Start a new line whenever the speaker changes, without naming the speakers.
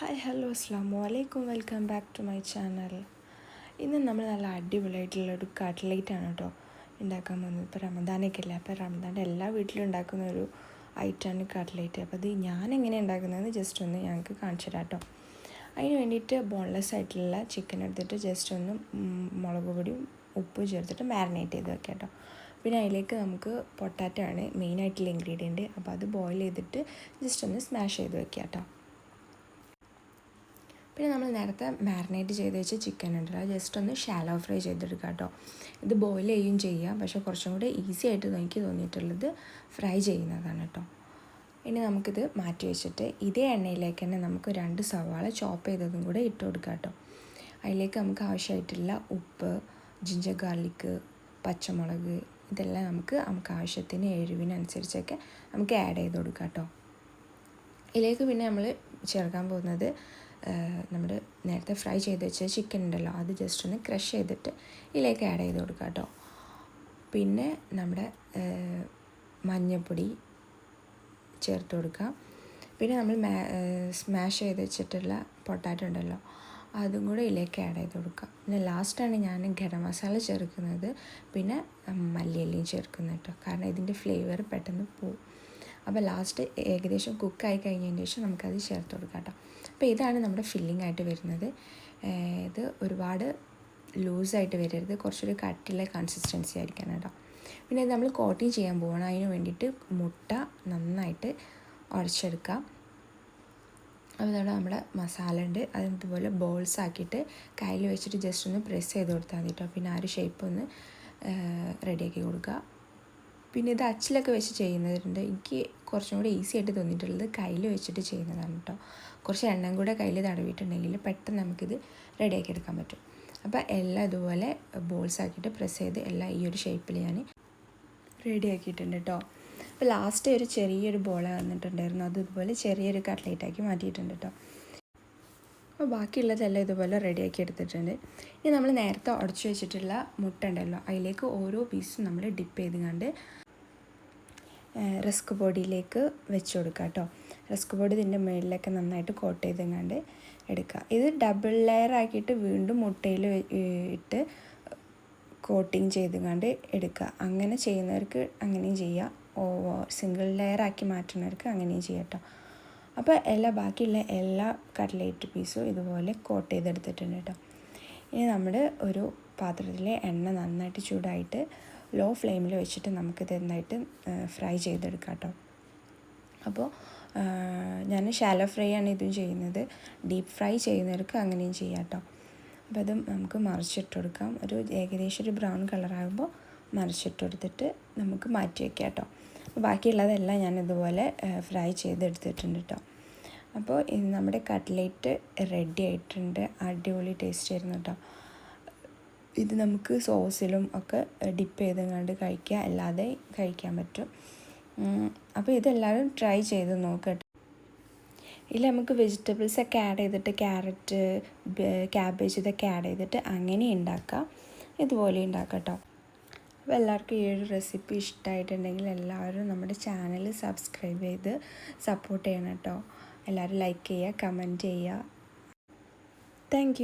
Hi hello അസ്ലാം വലൈക്കും welcome back to my channel ഇന്ന് നമ്മൾ നല്ല അടിപൊളിയായിട്ടുള്ള ഒരു കട്ട്ലേറ്റ് ആണ് കേട്ടോ ഉണ്ടാക്കാൻ പോകുന്നത്. ഇപ്പോൾ റമദാനൊക്കെ അല്ലേ? അപ്പോൾ റമദാന്റെ എല്ലാ വീട്ടിലും ഉണ്ടാക്കുന്ന ഒരു ഐറ്റമാണ് കട്ട്ലേറ്റ് അപ്പോൾ അത് ഞാൻ എങ്ങനെ ഉണ്ടാക്കുന്നതെന്ന് ജസ്റ്റ് ഒന്ന് ഞങ്ങൾക്ക് കാണിച്ചു തരാം കേട്ടോ. അതിന് വേണ്ടിയിട്ട് ബോൺലെസ് ആയിട്ടുള്ള ചിക്കൻ എടുത്തിട്ട് ജസ്റ്റ് ഒന്ന് മുളക് പൊടിയും ഉപ്പും ചേർത്തിട്ട് മാരിനേറ്റ് ചെയ്ത് വെക്കാം കേട്ടോ. പിന്നെ അതിലേക്ക് നമുക്ക് പൊട്ടാറ്റോ ആണ് മെയിനായിട്ടുള്ള ഇൻഗ്രീഡിയന്റ് അപ്പോൾ അത് ബോയിൽ ചെയ്തിട്ട് ജസ്റ്റ് ഒന്ന് സ്മാഷ് ചെയ്ത് വെക്കാം കേട്ടോ. പിന്നെ നമ്മൾ നേരത്തെ മാരിനേറ്റ് ചെയ്ത് വെച്ച ചിക്കൻ ഉണ്ടല്ലോ ജസ്റ്റ് ഒന്ന് ഷാലോ ഫ്രൈ ചെയ്തെടുക്കുക കേട്ടോ. ഇത് ബോയിൽ ചെയ്യുകയും ചെയ്യാം പക്ഷേ കുറച്ചും കൂടെ ഈസി ആയിട്ട് എനിക്ക് തോന്നിയിട്ടുള്ളത് ഫ്രൈ ചെയ്യുന്നതാണ് കേട്ടോ. ഇനി നമുക്കിത് മാറ്റി വെച്ചിട്ട് ഇതേ എണ്ണയിലേക്ക് തന്നെ നമുക്ക് രണ്ട് സവാള ചോപ്പ് ചെയ്തതും കൂടെ ഇട്ട് കൊടുക്കാം കേട്ടോ. അതിലേക്ക് നമുക്ക് ആവശ്യമായിട്ടുള്ള ഉപ്പ് ജിഞ്ചർ ഗാർലിക്ക് പച്ചമുളക് ഇതെല്ലാം നമുക്ക് നമുക്ക് ആവശ്യത്തിന് എരിവിനനുസരിച്ചൊക്കെ നമുക്ക് ആഡ് ചെയ്ത് കൊടുക്കാം കേട്ടോ. ഇതിലേക്ക് പിന്നെ നമ്മൾ ചേർക്കാൻ പോകുന്നത് നമ്മുടെ നേരത്തെ ഫ്രൈ ചെയ്ത് വെച്ച ചിക്കൻ ഉണ്ടല്ലോ അത് ജസ്റ്റ് ഒന്ന് ക്രഷ് ചെയ്തിട്ട് ഇതിലേക്ക് ആഡ് ചെയ്ത് കൊടുക്കുക കേട്ടോ പിന്നെ നമ്മുടെ മഞ്ഞൾപ്പൊടി ചേർത്ത് കൊടുക്കുക പിന്നെ നമ്മൾ സ്മാഷ് ചെയ്ത് വെച്ചിട്ടുള്ള പൊട്ടാറ്റോ ഉണ്ടല്ലോ അതും കൂടെ ഇതിലേക്ക് ആഡ് ചെയ്ത് കൊടുക്കുക പിന്നെ ലാസ്റ്റാണ് ഞാൻ ഗരം മസാല ചേർക്കുന്നത് പിന്നെ മല്ലിയിലയും ചേർക്കുന്നത് കേട്ടോ കാരണം ഇതിന്റെ ഫ്ലേവർ പെട്ടെന്ന് പോവും അപ്പോൾ ലാസ്റ്റ് ഏകദേശം കുക്കായി കഴിഞ്ഞതിന് ശേഷം നമുക്കത് ചേർത്ത് കൊടുക്കാം കേട്ടോ. അപ്പോൾ ഇതാണ് നമ്മുടെ ഫില്ലിംഗ് ആയിട്ട് വരുന്നത്. ഇത് ഒരുപാട് ലൂസായിട്ട് വരരുത്. കുറച്ചൊരു കട്ടിയുള്ള കൺസിസ്റ്റൻസി ആയിരിക്കണം കേട്ടോ. പിന്നെ നമ്മൾ കോട്ടിങ് ചെയ്യാൻ പോകണം അതിന് വേണ്ടിയിട്ട് മുട്ട നന്നായിട്ട് ഉടച്ചെടുക്കാം ഇതവിടെ നമ്മുടെ മസാല ഉണ്ട്. അത് ഇതുപോലെ ബോൾസ് ആക്കിയിട്ട് കയ്യിൽ വെച്ചിട്ട് ജസ്റ്റ് ഒന്ന് പ്രസ് ചെയ്ത് കൊടുത്താൽ മതി കേട്ടോ. പിന്നെ ആ ഒരു ഷേപ്പ് ഒന്ന് റെഡിയാക്കി കൊടുക്കുക. പിന്നെ ഇത് അച്ചിലൊക്കെ വെച്ച് ചെയ്യുന്നതുണ്ട് എനിക്ക് കുറച്ചും കൂടി ഈസി ആയിട്ട് തോന്നിയിട്ടുള്ളത് കയ്യിൽ വെച്ചിട്ട് ചെയ്യുന്നതാണ് കേട്ടോ കുറച്ച് എണ്ണം കൂടെ കയ്യിൽ തടവിയിട്ടുണ്ടെങ്കിൽ പെട്ടെന്ന് നമുക്കിത് റെഡിയാക്കി എടുക്കാൻ പറ്റും. അപ്പോൾ എല്ലാം ഇതുപോലെ ബോൾസ് ആക്കിയിട്ട് പ്രസ് ചെയ്ത് എല്ലാം ഈ ഒരു ഷേപ്പിൽ ഞാൻ റെഡിയാക്കിയിട്ടുണ്ട് കേട്ടോ അപ്പോൾ ലാസ്റ്റ് ഒരു ചെറിയൊരു ബോൾ വന്നിട്ടുണ്ടായിരുന്നു. അത് ഇതുപോലെ ചെറിയൊരു കട്ട്ലേറ്റ് ആക്കി മാറ്റിയിട്ടുണ്ട് കേട്ടോ അപ്പോൾ ബാക്കിയുള്ളതെല്ലാം ഇതുപോലെ റെഡിയാക്കി എടുത്തിട്ടുണ്ട്. ഇനി നമ്മൾ നേരത്തെ ഉടച്ചു വെച്ചിട്ടുള്ള മുട്ട ഉണ്ടല്ലോ അതിലേക്ക് ഓരോ പീസും നമ്മൾ ഡിപ്പ് ചെയ്ത് കണ്ട് റിസ്ക് ബോഡിയിലേക്ക് വെച്ച് കൊടുക്കുക കേട്ടോ. റിസ്ക് പൊടി ഇതിന്റെ മുകളിലൊക്കെ നന്നായിട്ട് കോട്ട് ചെയ്തെങ്ങാണ്ട് എടുക്കുക. ഇത് ഡബിൾ ലെയർ ആക്കിയിട്ട് വീണ്ടും മുട്ടയിൽ ഇട്ട് കോട്ടിങ് ചെയ്തെങ്ങാണ്ട് എടുക്കുക. അങ്ങനെ ചെയ്യുന്നവർക്ക് അങ്ങനെയും ചെയ്യാം. ഓ സിംഗിൾ ലെയർ ആക്കി മാറ്റുന്നവർക്ക് അങ്ങനെയും ചെയ്യാം കേട്ടോ. അപ്പോൾ എല്ലാ ബാക്കിയുള്ള എല്ലാ കട്ട്ലേറ്റ് പീസും ഇതുപോലെ കോട്ട് ചെയ്തെടുത്തിട്ടുണ്ട് കേട്ടോ. ഇനി നമ്മൾ ഒരു പാത്രത്തിലെ എണ്ണ നന്നായിട്ട് ചൂടായിട്ട് ലോ ഫ്ലെയിമിൽ വെച്ചിട്ട് നമുക്കിത് നന്നായിട്ട് ഫ്രൈ ചെയ്തെടുക്കാം കേട്ടോ. അപ്പോൾ ഞാൻ ഷാലോ ഫ്രൈ ആണ് ഇതും ചെയ്യുന്നത്. ഡീപ്പ് ഫ്രൈ ചെയ്യുന്നവർക്ക് അങ്ങനെയും ചെയ്യാം കേട്ടോ. അപ്പോൾ അത് നമുക്ക് മറിച്ചിട്ട് കൊടുക്കാം. ഒരു ഏകദേശം ഒരു ബ്രൗൺ കളറാകുമ്പോൾ മറിച്ചിട്ട് കൊടുത്തിട്ട് നമുക്ക് മാറ്റി വയ്ക്കാം കേട്ടോ. ബാക്കിയുള്ളതെല്ലാം ഞാൻ ഇതുപോലെ ഫ്രൈ ചെയ്തെടുത്തിട്ടുണ്ട് കേട്ടോ. അപ്പോൾ നമ്മുടെ കട്ട്ലേറ്റ് റെഡി ആയിട്ടുണ്ട്. അടിപൊളി ടേസ്റ്റ് ആയിരുന്നു കേട്ടോ ഇത് നമുക്ക് സോസിലും ഒക്കെ ഡിപ്പ് ചെയ്തെങ്ങാണ്ട് കഴിക്കുക. അല്ലാതെ കഴിക്കാൻ പറ്റും. അപ്പോൾ ഇതെല്ലാവരും ട്രൈ ചെയ്ത് നോക്കട്ടെ ഇതിൽ നമുക്ക് വെജിറ്റബിൾസ് ഒക്കെ ആഡ് ചെയ്തിട്ട് ക്യാരറ്റ് ക്യാബേജ് ഇതൊക്കെ ആഡ് ചെയ്തിട്ട് അങ്ങനെ ഉണ്ടാക്കാം. ഇതുപോലെ ഉണ്ടാക്കാം കേട്ടോ അപ്പോൾ എല്ലാവർക്കും ഈ ഒരു റെസിപ്പി ഇഷ്ടമായിട്ടുണ്ടെങ്കിൽ എല്ലാവരും നമ്മുടെ ചാനൽ സബ്സ്ക്രൈബ് ചെയ്ത് സപ്പോർട്ട് ചെയ്യണം കേട്ടോ എല്ലാവരും ലൈക്ക് ചെയ്യുക കമന്റ് ചെയ്യുക. താങ്ക്